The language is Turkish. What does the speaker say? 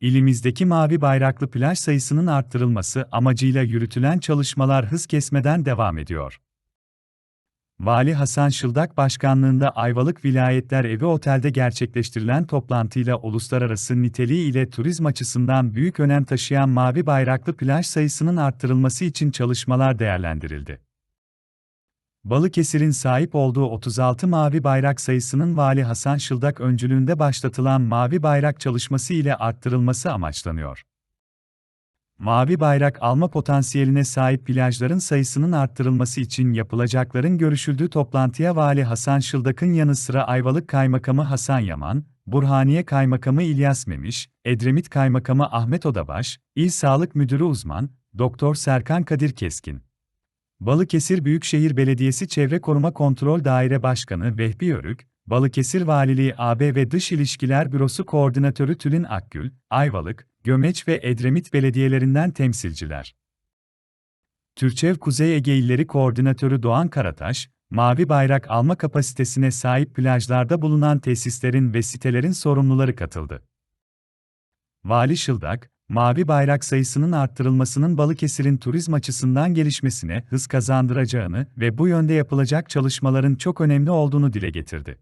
ilimizdeki mavi bayraklı plaj sayısının arttırılması amacıyla yürütülen çalışmalar hız kesmeden devam ediyor. Vali Hasan Şıldak başkanlığında Ayvalık Vilayetler Evi Otel'de gerçekleştirilen toplantıyla uluslararası niteliği ile turizm açısından büyük önem taşıyan mavi bayraklı plaj sayısının arttırılması için çalışmalar değerlendirildi. Balıkesir'in sahip olduğu 36 mavi bayrak sayısının Vali Hasan Şıldak öncülüğünde başlatılan mavi bayrak çalışması ile arttırılması amaçlanıyor. Mavi bayrak alma potansiyeline sahip plajların sayısının arttırılması için yapılacakların görüşüldüğü toplantıya Vali Hasan Şıldak'ın yanı sıra Ayvalık Kaymakamı Hasan Yaman, Burhaniye Kaymakamı İlyas Memiş, Edremit Kaymakamı Ahmet Odabaş, İl Sağlık Müdürü Uzman, Doktor Serkan Kadir Keskin, Balıkesir Büyükşehir Belediyesi Çevre Koruma Kontrol Daire Başkanı Vehbi Yörük, Balıkesir Valiliği AB ve Dış İlişkiler Bürosu Koordinatörü Tülin Akgül, Ayvalık, Gömeç ve Edremit belediyelerinden temsilciler. Türçev Kuzey Ege İlleri Koordinatörü Doğan Karataş, mavi bayrak alma kapasitesine sahip plajlarda bulunan tesislerin ve sitelerin sorumluları katıldı. Vali Şıldak, mavi bayrak sayısının arttırılmasının Balıkesir'in turizm açısından gelişmesine hız kazandıracağını ve bu yönde yapılacak çalışmaların çok önemli olduğunu dile getirdi.